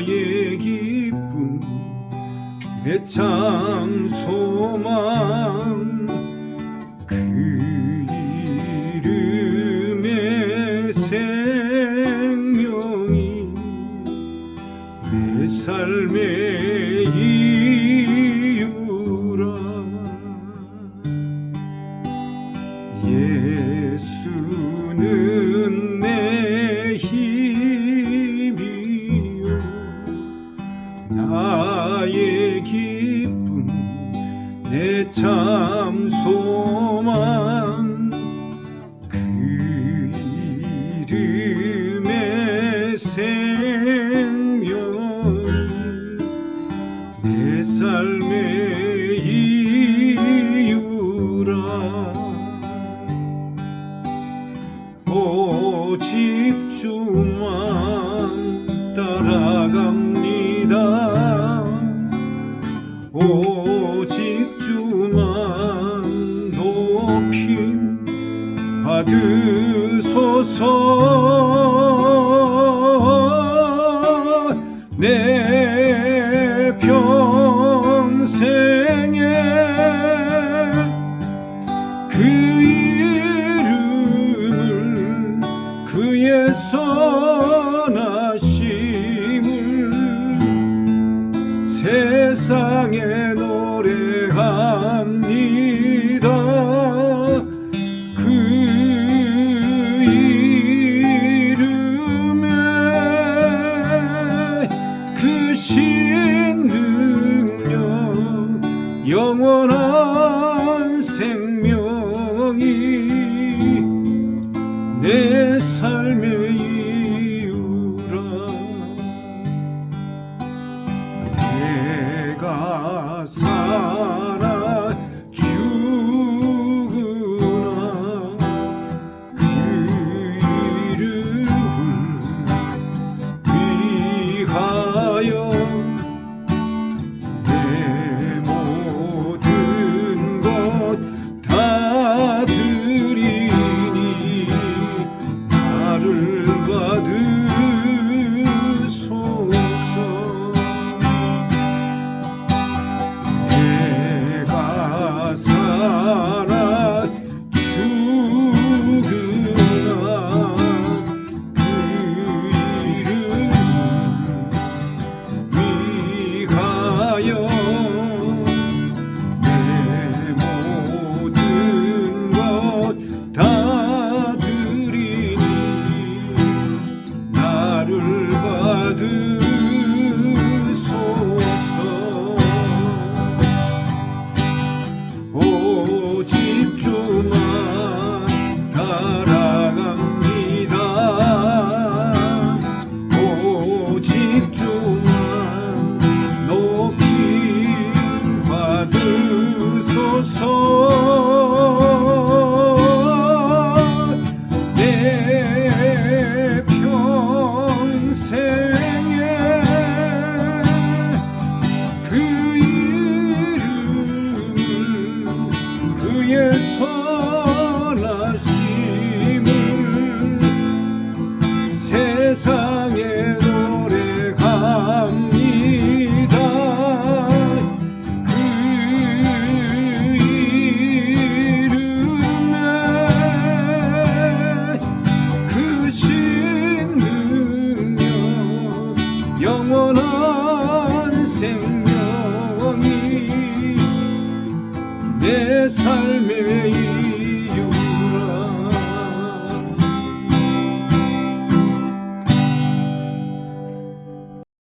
나의 기쁨 내 참 소망 내 참 소망 그 이름의 생명 내 삶의 이유라. 오직 주만 서. 크신 능력 영원한 생명이 내 삶. You. kalmeyi